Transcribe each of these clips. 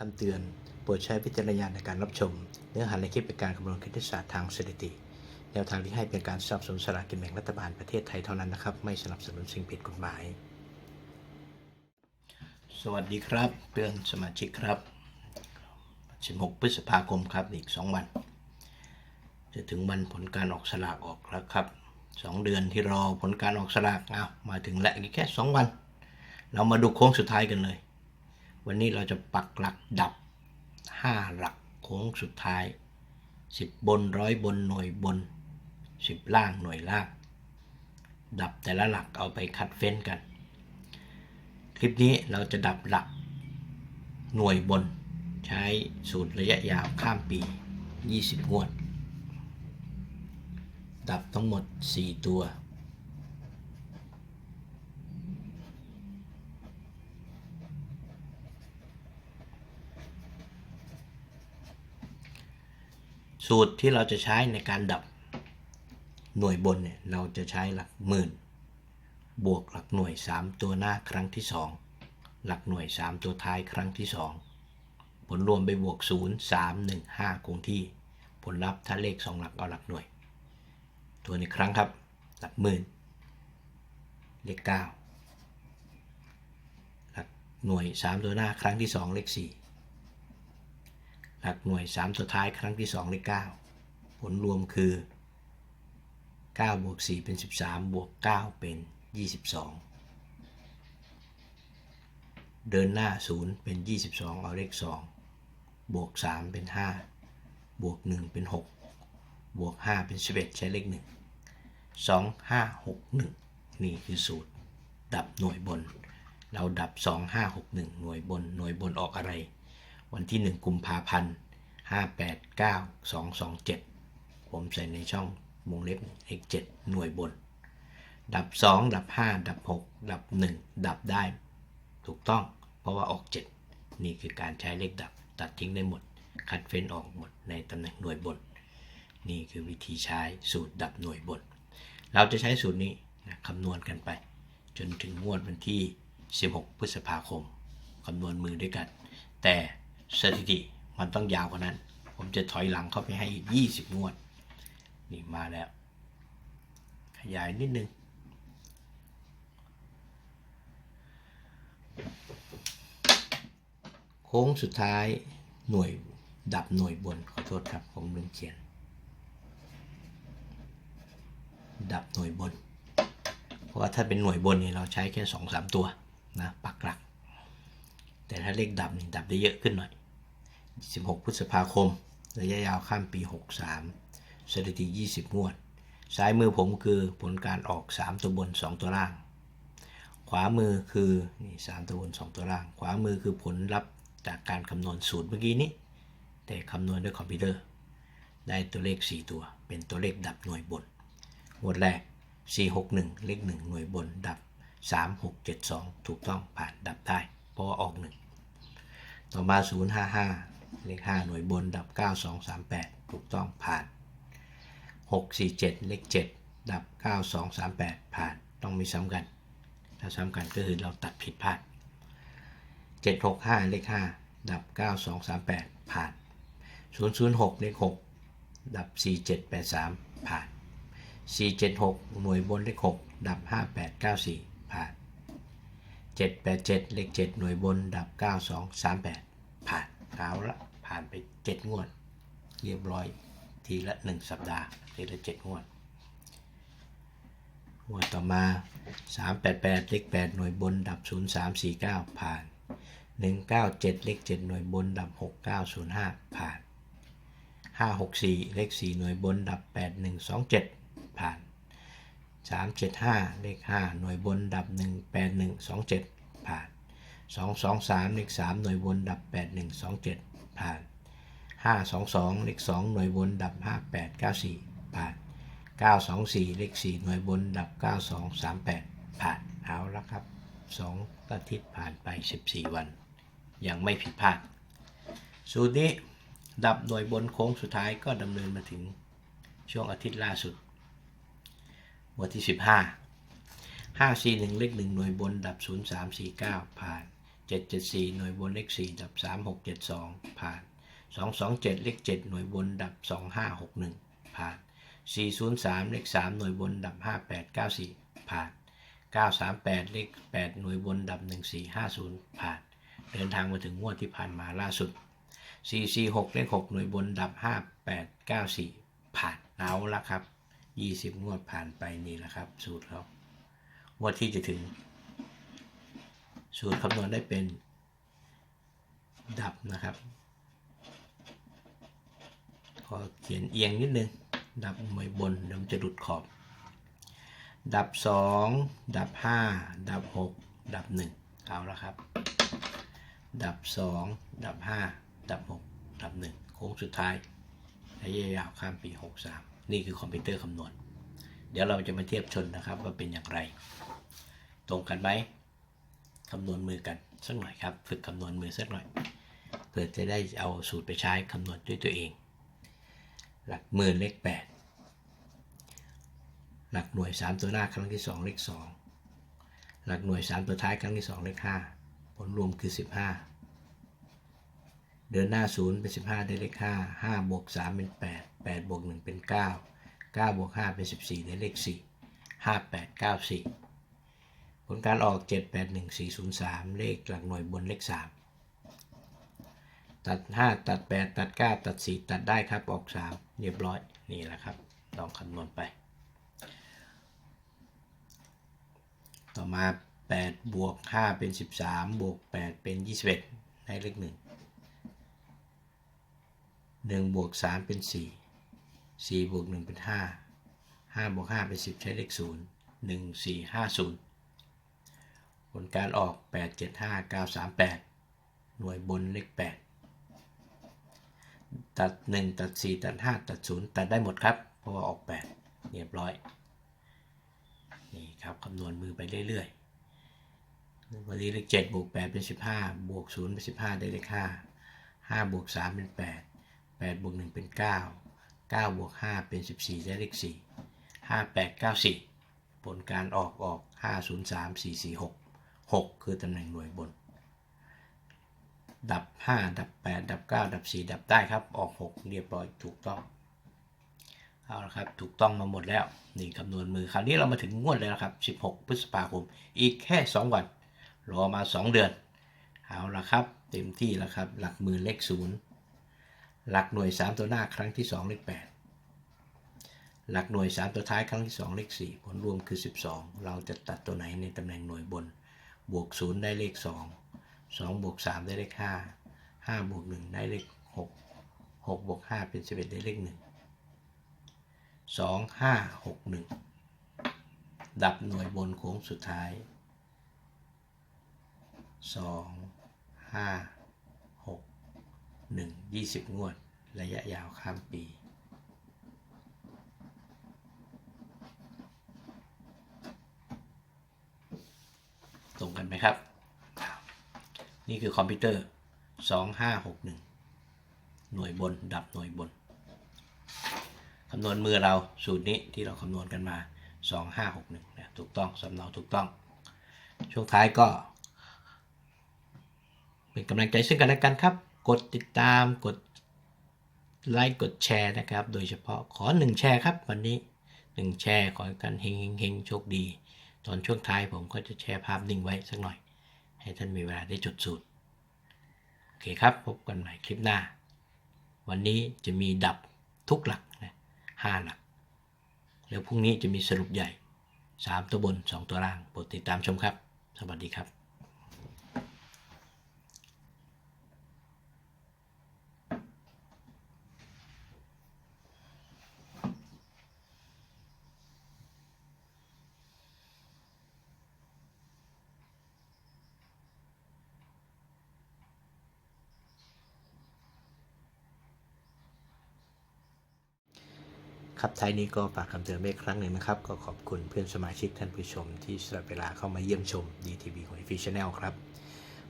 คำเตือน โปรดใช้วิจารณญาณในการรับชม เนื้อหาในคลิปเป็นการคำนวณคณิตศาสตร์ทางสถิติ แนวทางที่ให้เป็นการสนับสนุนสลากกินแบ่งรัฐบาลประเทศไทยเท่านั้นนะครับ ไม่สนับสนุนสิ่งผิดกฎหมาย สวัสดีครับเพื่อนสมาชิกครับ 16 พฤษภาคมครับอีก 2 วัน จะถึงวันผลการออกสลากออกแล้วครับ 2 เดือนที่รอผลการออกสลากอ้าวมาถึงแล้วอีกแค่ 2 วัน เรามาดูโค้งสุดท้ายกันเลย วันนี้เราจะปักหลักดับ 5 หลักโค้งสุดท้าย 10 บนร้อยบนหน่วยบน 10 ล่างหน่วยล่าง ดับแต่ละหลักเอาไปคัดเฟ้นกัน คลิปนี้เราจะดับหลักหน่วยบน ใช้สูตรระยะยาวข้ามปี 20 งวด ดับทั้งหมด 4 ตัว สูตรที่เราจะใช้ในการดับหน่วยบนเนี่ยเราจะใช้หลักหมื่น บวกหลักหน่วย 3 ตัวหน้าครั้งที่ 2 หลักหน่วย 3 ตัวท้ายครั้งที่ 2 ผลรวมไปบวก 0 3 1 5 คงที่ ผลลัพธ์ถ้าเลข 2 หลักเอาหลักหน่วย ตัวในครั้งครับ หลักหมื่น เลข 9 หลักหน่วย 3 ตัวหน้าครั้งที่ 2 เลข 4 หักหน่วย 3 ตัวท้ายครั้งที่2เลข9ผลรวมคือ 9 บวก 4 เป็น 13 บวก 9 เป็น 22 เดินหน้า 0 เป็น 22 เอาเลข 2 บวก 3 เป็น 5 บวก 1 เป็น 6 บวก 5 เป็น 11 ใช้เลข 1 2 5 6 1 นี่คือสูตร ดับหน่วยบน เราดับ 2 5 6 1 หน่วยบน หน่วยบนออกอะไร วันที่ 1 กุมภาพันธ์ 589 227 ผมใส่ในช่องวงเล็บ x7 หน่วยบน ดับ 2 ดับ 5 ดับ 6 ดับ 1 ดับได้ ถูกต้อง เพราะว่าออก 7 นี่คือการใช้เลขดับ ตัดทิ้งได้หมด คัดเฟ้นออกหมดในตำแหน่งหน่วยบน นี่คือวิธีใช้สูตรดับหน่วยบน เราจะใช้สูตรนี้นะคำนวณกันไป จนถึงงวดวันที่ 16 พฤษภาคม คำนวณมือด้วยกัน แต่ สถิติมันต้องยาวกว่านั้น ผมจะถอยหลังเข้าไปให้อีก 20 งวด นี่มาแล้ว ขยายนิดนึง โค้งสุดท้ายหน่วยดับหน่วยบน ขอโทษครับ ผมลืมเขียน ดับหน่วยบน เพราะว่าถ้าเป็นหน่วยบนนี่เราใช้แค่สองสามตัวนะปักหลัก แต่ถ้าเลขดับนี่ดับได้เยอะขึ้นหน่อย 16 พฤษภาคม ระยะยาวข้ามปี 63 สถิติ 20 งวด ซ้ายมือผมคือผลการออก 3 ตัวบน 2 ตัวล่าง ขวามือคือนี่3ตัวบน 2 ตัวล่าง ขวามือคือผลลัพธ์จากการคำนวณสูตรเมื่อกี้นี้ แต่คำนวณด้วยคอมพิวเตอร์ ได้ตัวเลข 4 ตัว เป็นตัวเลขดับหน่วยบน งวดแรก 461 เลข 1 หน่วยบนดับ 3672 ถูกต้องผ่านดับได้ พราะว่าออก1ต่อมา 055 เลข 5 หน่วยบนดับ 9238 ถูกต้องผ่าน 647 เลข 7 ดับ 9238 ผ่านต้องมีซ้ำกัน ถ้าซ้ำกันก็คือเราตัดผิดพลาด 765 เลข 5 ดับ 9238 ผ่าน 006 เลข 6 ดับ 4783 ผ่าน 476 หน่วยบนเลข 6 ดับ 5894 ผ่าน 787 เลข 7 หน่วยบนดับ 9238 ผ่านเอาละผ่านไป 7 งวด เรียบร้อยทีละ 1 สัปดาห์ทีละ 7 งวดงวดต่อมา 388 เลข 8 หน่วยบนดับ 0349 ผ่าน 197 เลข 7 หน่วยบนดับ 6905 ผ่าน 564 เลข 4 หน่วยบนดับ 8127 ผ่าน 375 เลข 5 หน่วยบนดับ 18127 ผ่าน 223 เลข 3 หน่วยบนดับ 8127 ผ่าน 522 เลข 2 หน่วยบนดับ 5894 ผ่าน 924 เลข 4 หน่วยบนดับ 9238 ผ่าน เอาละครับ 2 อาทิตย์ผ่านไป 14 วัน ยังไม่ผิดพลาด สูตรนี้ดับหน่วยบนโค้งสุดท้ายก็ดำเนินมาถึงช่วงอาทิตย์ล่าสุด วันที่ 15 5 4 1 เลข1หน่วยบนดับ 0349 ผ่าน 774 หน่วยบนเลข 4 ดับ 3672 ผ่าน 227 เลข 7 หน่วยบนดับ 2561 ผ่าน 403 เลข 3 หน่วยบนดับ 5894 ผ่าน 938 เลข 8 หน่วยบนดับ 1450 ผ่าน เดินทางมาถึงงวดที่ผ่านมาล่าสุด 446 เลข 6 หน่วยบนดับ 5894 ผ่านเอาละครับ 20 งวดผ่านไปนี่แหละครับ สูตรเขางวดที่จะถึง สูตรคำนวณได้เป็นดับนะครับ ขอเขียนเอียงนิดนึง ดับหน่วยบนเดี๋ยวมันจะหลุดขอบ ดับ 2 ดับ 5 ดับ 6 ดับ 1 เอาละครับ ดับ 2 ดับ 5 ดับ 6 ดับ 1 โค้งสุดท้ายระยะยาวข้ามปี 63 นี่คือคอมพิวเตอร์คำนวณ เดี๋ยวเราจะมาเทียบชนนะครับว่าเป็นอย่างไร ตรงกันไหมคำนวณมือกันสักหน่อยครับ ฝึกคำนวณมือสักหน่อย เพื่อจะได้เอาสูตรไปใช้คำนวณด้วยตัวเอง หลักหมื่นเลข8หลักหน่วย 3 ตัวหน้าครั้งที่ 2 เลข 2 หลักหน่วย 3 ตัวท้ายครั้งที่ 2 เลข 5 ผลรวมคือ 15 เดินหน้า 0 เป็น 15 ได้เลข 5 5บวก3เป็น 8 8บวก1เป็น 9 9บวก5เป็น 14 ได้เลข 4 5 8 9 4 ผลการออก 7 8 1 4 0 3 เลขหลักหน่วยบนเลข 3 ตัด 5 ตัด 8 ตัด 9 ตัด 4 ตัดได้ครับออก 3 เรียบร้อยนี่แหละครับ ลองคำนวณไป ต่อมา 8 บวก 5 เป็น 13 บวก 8 เป็น 21 ได้เลข 1 1บวก3เป็น 4 4บวก1เป็น5 5บวก5เป็น10ใช้เลข0 1 4 5 0ผลการออก8 7 5 9 3 8หน่วยบนเลข8ตัด1ตัด4ตัด5ตัด0ตัดได้หมดครับ เพราะว่าออก8เรียบร้อย นี่ครับคำนวณมือไปเรื่อยๆ วันนี้เลข7บวก8เป็น15บวก0เป็น15ได้เลข5 5บวก3เป็น8 8บวก1เป็น9 9บวก5เป็น 14 ได้เลข 4 5 8 9 4 ผลการออกออก 5 0 3 4 4 6 6 คือตำแหน่งหน่วยบน ดับ 5 ดับ 8 ดับ 9 ดับ 4 ดับได้ครับ ออก 6 เรียบร้อยถูกต้อง เอาละครับ ถูกต้องมาหมดแล้ว นี่คำนวณมือคราวนี้เรามาถึงงวดเลยนะครับ 16 พฤษภาคม อีกแค่ 2 วัน รอมา 2 เดือน เอาละครับ เต็มที่แล้วครับ หลักหมื่นเลข0 หลักหน่วย 3 ตัวหน้าครั้งที่ 2 เลข 8 หลักหน่วย 3 ตัวท้ายครั้งที่ 2 เลข 4 ผลรวมคือ 12 เราจะตัดตัวไหนในตำแหน่งหน่วยบน บวก 0 ได้เลข 2 2 บวก 3 ได้เลข 5 5 บวก 1 ได้เลข 6 6 บวก 5 เป็น 11 ได้เลข 1 2 5 6 1 ดับหน่วยบนโค้งสุดท้าย 2 5 1 20 งวด ระยะยาวข้ามปีตรงกันไหมครับ นี่คือคอมพิวเตอร์ 2561 หน่วยบนดับหน่วยบน คำนวณมือเราสูตรนี้ที่เราคำนวณกันมา 2561นะถูกต้องสำเนาถูกต้อง ช่วงท้ายก็ เป็นกำลังใจซึ่งกันและกันครับ กดติดตามกดไลค์กดแชร์นะครับ โดยเฉพาะขอ 1 แชร์ครับวันนี้ 1 แชร์ขอกันเฮงเฮงเฮงโชคดี ตอนช่วงท้ายผมก็จะแชร์ภาพนิ่งไว้สักหน่อย ให้ท่านมีเวลาได้จดสูตร โอเคครับ พบกันใหม่คลิปหน้า วันนี้จะมีดับทุกหลักนะห้าหลัก แล้วพรุ่งนี้จะมีสรุปใหญ่ 3 ตัวบน 2 ตัวล่างโปรดติดตามชมครับ สวัสดีครับ ครับท้ายนี้ก็ฝากคำเตือนไว้อีกครั้งหนึ่งนะครับ ก็ขอบคุณเพื่อนสมาชิกท่านผู้ชม ที่สละเวลาเข้ามาเยี่ยมชม DTV ของฟีชแนลครับ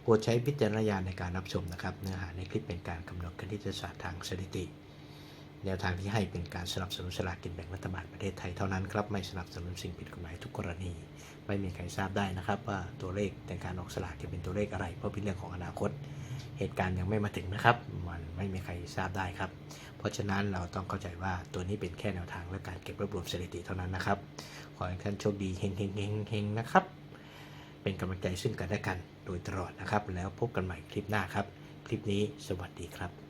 โปรดใช้พิจารณญาณในการรับชมนะครับเนื้อหาในคลิปเป็นการกำหนดคณิตศาสตร์ทางสถิติ แนวทางที่ให้เป็นการสนับสนุนสลากกินแบ่งรัฐบาลประเทศไทยเท่านั้นครับไม่สนับสนุนสิ่งผิดกฎหมายทุกกรณี ไม่มีใครทราบได้นะครับ ว่าตัวเลขในการออกสลากจะเป็นตัวเลขอะไร เพราะเป็นเรื่องของอนาคต เหตุการณ์ยังไม่มาถึงนะครับ มันไม่มีใครทราบได้ครับ ราะฉะนั้นเราต้องเข้าใจว่าตัวนี้เป็นแค่แนวทางและการเก็บรวบรวมสถิติเท่านั้นนะครับ ขอให้ท่านโชคดีเฮงเฮงเฮงเฮงนะครับ เป็นกำลังใจซึ่งกันและกันโดยตลอดนะครับ แล้วพบกันใหม่คลิปหน้าครับ คลิปนี้สวัสดีครับ